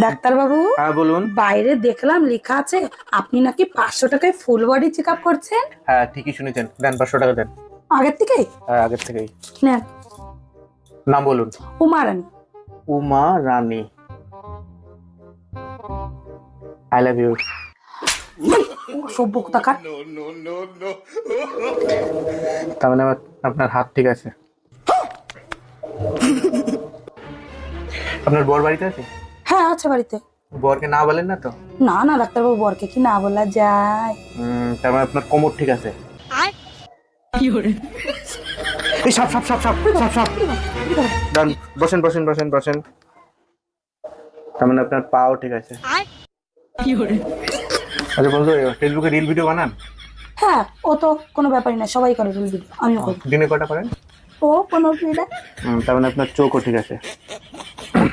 ডাক্তারবাবু হ্যাঁ বলুন। বাইরে দেখলাম লেখা আছে আপনি নাকি পাঁচশো টাকায় ফুল বডি চেক আপ করছেন? হ্যাঁ ঠিকই শুনেছেন। দেন পাঁচশো টাকা দেন। আগের থেকেই? হ্যাঁ আগের থেকেই। নেন। নাম বলুন। Uma Rani. Uma Rani. I love you সভ্য কোথাকার তার মানে আমার- আপনার হাত ঠিক আছে। আপনার বর বাড়িতে আছে? হ্যাঁ আছে বাড়িতে। বরকে না বলেন না তো? না না ডাক্তারবাবু বরকে কি না বলা যায়। তার মানে আপনার কোমর ঠিক আছে? এই সাপ সাপ সাপ সাপ সাপ সাপ ডান বসেন বসেন বসেন বসেন। তার মানে আপনার পাও ঠিক আছে। কি আচ্ছা বন্ধু ফেসবুকে রিল ভিডিও বানান। হ্যাঁ ও তো কোনো ব্যাপারই না সবাই করে রিল ভিডিও আমিও করি। দিনে কটা করেন? ও কোনো অসুবিধা হুম, তার মানে আপনার চোখও ঠিক আছে।